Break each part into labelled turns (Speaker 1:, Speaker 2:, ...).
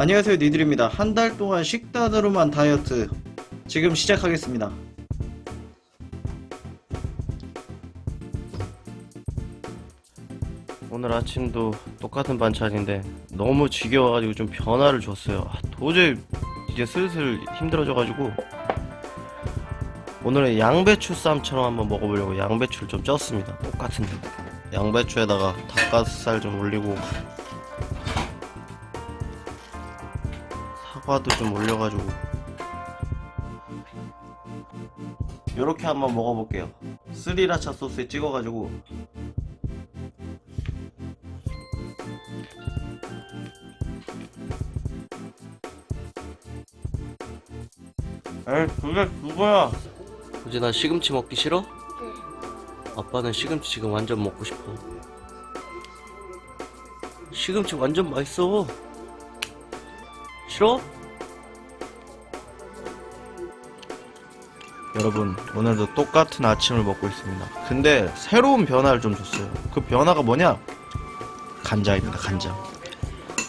Speaker 1: 안녕하세요 니들입니다 한 달 동안 식단으로만 다이어트 지금 시작하겠습니다
Speaker 2: 오늘 아침도 똑같은 반찬인데 너무 지겨워가지고 좀 변화를 줬어요. 아, 도저히 이제 슬슬 힘들어져가지고 오늘은 양배추 쌈처럼 한번 먹어보려고 양배추를 좀 쪘습니다. 똑같은데 양배추에다가 닭가슴살 좀 올리고 사과도 좀 올려가지고 이렇게 한번 먹어볼게요. 스리라차 소스에 찍어가지고 에이 그게 그거야 우진아 시금치 먹기 싫어? 아빠는 시금치 지금 완전 먹고 싶어 시금치 완전 맛있어 싫어? 여러분 오늘도 똑같은 아침을 먹고 있습니다. 근데 새로운 변화를 좀 줬어요. 그 변화가 뭐냐? 간장입니다 간장.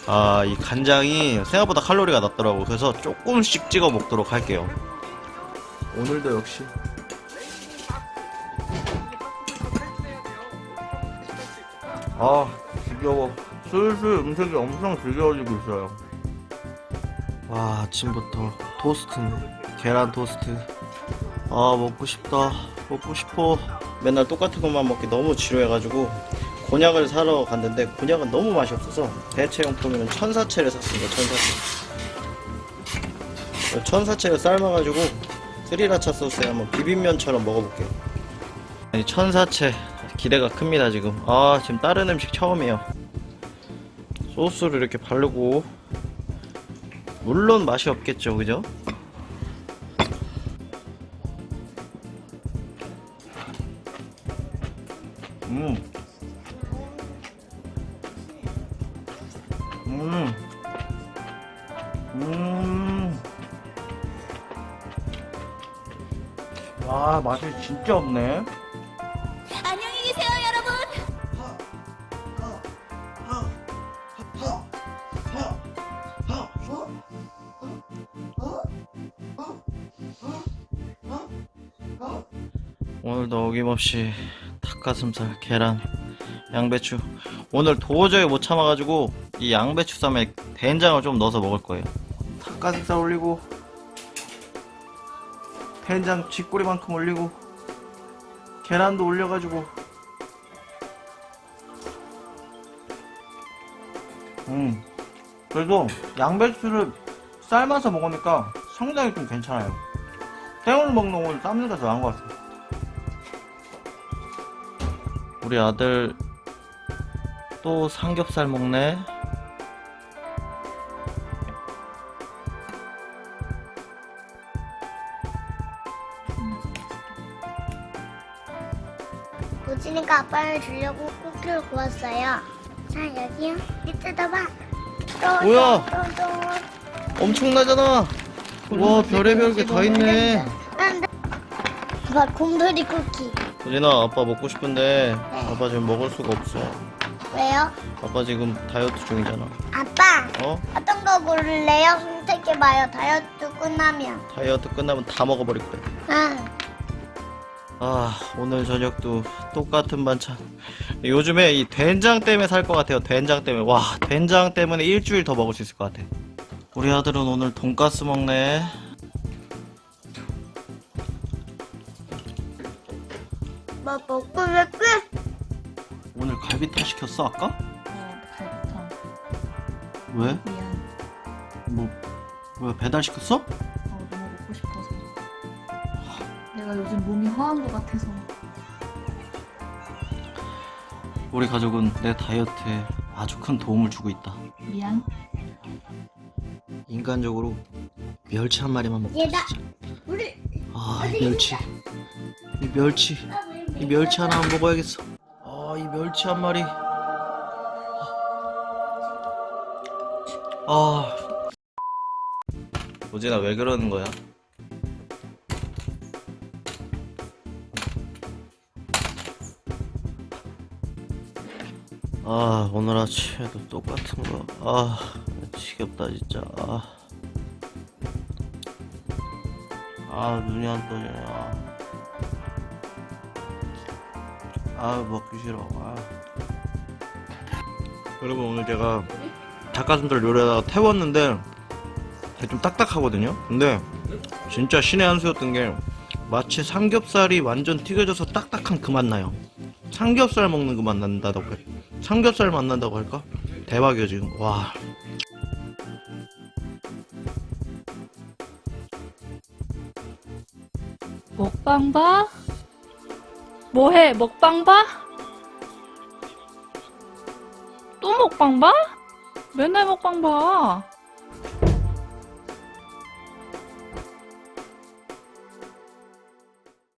Speaker 2: 아 이 간장이 생각보다 칼로리가 낮더라고. 그래서 조금씩 찍어 먹도록 할게요. 오늘도 역시. 아 지겨워. 슬슬 음색이 엄청 지겨워지고 있어요. 와 아침부터 토스트네. 계란 토스트 아 먹고 싶다. 먹고 싶어. 맨날 똑같은 것만 먹기 너무 지루해가지고 곤약을 사러 갔는데 곤약은 너무 맛이 없어서 대체용품에는 천사채를 샀습니다 천사채. 천사채를 삶아가지고 스리라차 소스에 한번 비빔면처럼 먹어볼게요. 아니 천사채 기대가 큽니다 지금. 아 지금 다른 음식 처음이에요. 소스를 이렇게 바르고 물론 맛이 없겠죠 그죠? 음. 음. 음. 와, 맛이 진짜 없네.
Speaker 3: 안녕히 계세요, 여러분.
Speaker 2: 오늘도 어김없이 닭가슴살, 계란, 양배추. 오늘 도저히 못 참아가지고 이 양배추 쌈에 된장을 좀 넣어서 먹을 거예요. 닭가슴살 올리고 된장 쥐꼬리만큼 올리고 계란도 올려가지고 음 그래도 양배추를 삶아서 먹으니까 상당히 좀 괜찮아요. 생으로 먹는 건 삶는 게더 나은 것 같아요. 우리 아들 또 삼겹살 먹네.
Speaker 3: 우진이가 아빠를 주려고 쿠키를 구웠어요. 자, 여기요. 이 뜯어봐. 또,
Speaker 2: 뭐야?
Speaker 3: 또, 또,
Speaker 2: 엄청나잖아. 와 별의별 게 다 있네.
Speaker 3: 안 돼. 아빠 곰돌이 쿠키.
Speaker 2: 우진아 아빠 먹고 싶은데 아빠 지금 먹을 수가 없어.
Speaker 3: 왜요?
Speaker 2: 아빠 지금 다이어트 중이잖아.
Speaker 3: 아빠,
Speaker 2: 어?
Speaker 3: 어떤 거 고를래요? 선택해봐요. 다이어트 끝나면.
Speaker 2: 다이어트 끝나면 다 먹어버릴 거야.
Speaker 3: 아,
Speaker 2: 아 오늘 저녁도 똑같은 반찬 요즘에 이 된장 때문에 살 것 같아요 된장 때문에 와 된장 때문에 일주일 더 먹을 수 있을 것 같아 우리 아들은 오늘 돈가스 먹네
Speaker 3: 뭐 먹고 싶지?
Speaker 2: 오늘 갈비탕 시켰어 아까?
Speaker 4: 어, 갈비탕.
Speaker 2: 왜?
Speaker 4: 미안.
Speaker 2: 뭐 왜 배달 시켰어?
Speaker 4: 어, 너무 먹고 싶어서. 내가 요즘 몸이 허한 것 같아서.
Speaker 2: 우리 가족은 내 다이어트에 아주 큰 도움을 주고 있다
Speaker 4: 미안.
Speaker 2: 인간적으로 멸치 한 마리만 먹고
Speaker 3: 얘다. 우리
Speaker 2: 아이 멸치 이 멸치 이 멸치 하나만 먹어야겠어. 아, 이 멸치 한 마리. 아. 오진아, 왜 그러는 거야? 아, 오늘 아침에도 똑같은 거. 아, 지겹다 진짜 아, 아 눈이 안 떠지네 아, 아 먹기 싫어 아. 여러분 오늘 제가 닭가슴살 요리하다가 태웠는데 좀 딱딱하거든요 근데 진짜 신의 한 수였던 게 마치 삼겹살이 완전 튀겨져서 딱딱한 그 맛 나요 삼겹살 먹는 그 맛 난다고 해 삼겹살 맛 난다고 할까? 대박이야 지금 와
Speaker 4: 먹방 봐? 뭐해? 먹방 봐? 또 먹방 봐? 맨날 먹방 봐.